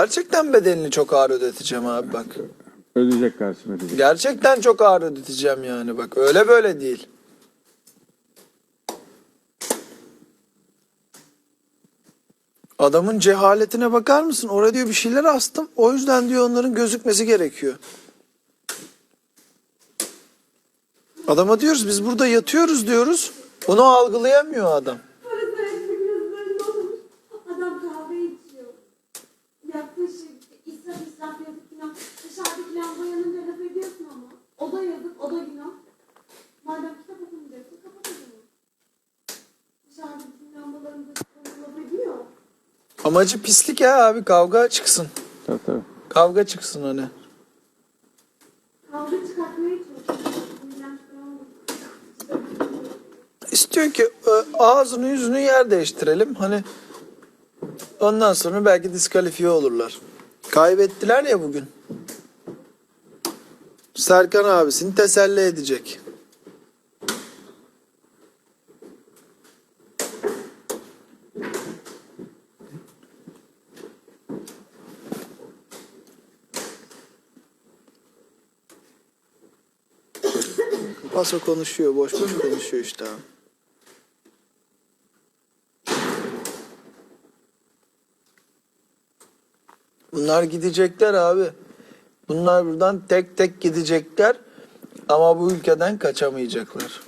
Gerçekten bedelini çok ağır ödeteceğim abi bak. Ödeyecek kardeşim ödeyecek. Gerçekten çok ağır ödeteceğim yani bak. Öyle böyle değil. Adamın cehaletine bakar mısın? Oraya diyor bir şeyler astım. O yüzden diyor onların gözükmesi gerekiyor. Adama diyoruz biz burada yatıyoruz diyoruz. Bunu algılayamıyor adam. O da günah. Madem kitap okumayacaksın, kapat o zaman. Dışarıdaki lambaların da laf ediyor. Amacı pislik ya abi kavga çıksın. Tabii tabii. Kavga çıksın hani. Kavga çıkartmaya çalışıyor. İstiyor ki e, ağzını yüzünü yer değiştirelim. Hani ondan sonra belki diskalifiye olurlar. Kaybettiler ya bugün. Serkan abisini teselli edecek. Paso konuşuyor, boş boş konuşuyor işte. Bunlar gidecekler abi. Bunlar buradan tek tek gidecekler ama bu ülkeden kaçamayacaklar.